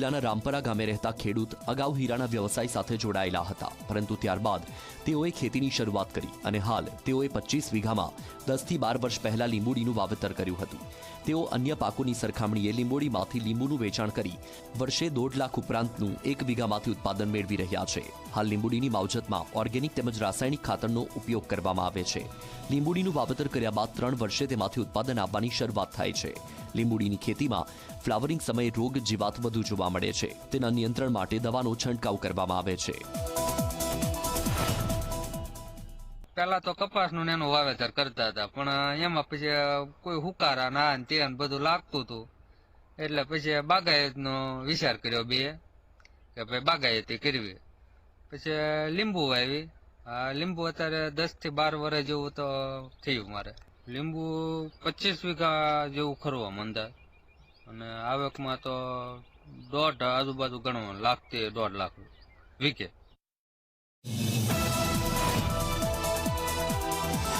જિલ્લાના રામપરા ગામે રહેતા ખેડૂત અગાઉ હીરાના વ્યવસાય સાથે જોડાયેલા હતા. પરંતુ ત્યારબાદ તેઓએ ખેતીની શરૂઆત કરી અને હાલ તેઓએ પચીસ વીઘામાં દસથી બાર વર્ષ પહેલા લીંબોડીનું વાવેતર કર્યું હતું. તેઓ અન્ય પાકોની સરખામણીએ લીંબોડીમાંથી લીંબુનું વેચાણ કરી વર્ષે દોઢ લાખ ઉપરાંતનું એક વીઘામાંથી ઉત્પાદન મેળવી રહ્યા છે. હાલ લીંબુડીની માવજતમાં ઓર્ગેનિક તેમજ રાસાયણિક ખાતરનો ઉપયોગ કરવામાં આવે છે. લીંબુડીનું વાવેતર કર્યા બાદ ત્રણ વર્ષે તેમાંથી ઉત્પાદન આપવાની શરૂઆત થાય છે. લીંબુડીની ખેતીમાં ફ્લાવરિંગ સમયે રોગ જીવાત વધુ જોવા મળે છે. તેના નિયંત્રણ માટે દવાનો છંટકાવ કરવામાં આવે છે. પેલા તો કપાસનું એનું વાવેતર કરતા હતા, પણ એમાં પછી કોઈ હુકારા ના તે બધું લાગતું હતું. એટલે પછી બાગાયતનો વિચાર કર્યો બે, કે ભાઈ બાગાયતી કરવી. પછી લીંબુ વાવી. લીંબુ અત્યારે દસથી બાર વર્ષ જેવું તો થયું મારે. લીંબુ પચીસ વીઘા જેવું ખરવા મંદાય અને આવકમાં તો દોઢ આજુબાજુ ગણવાનું લાખ દોઢ લાખ વીકે.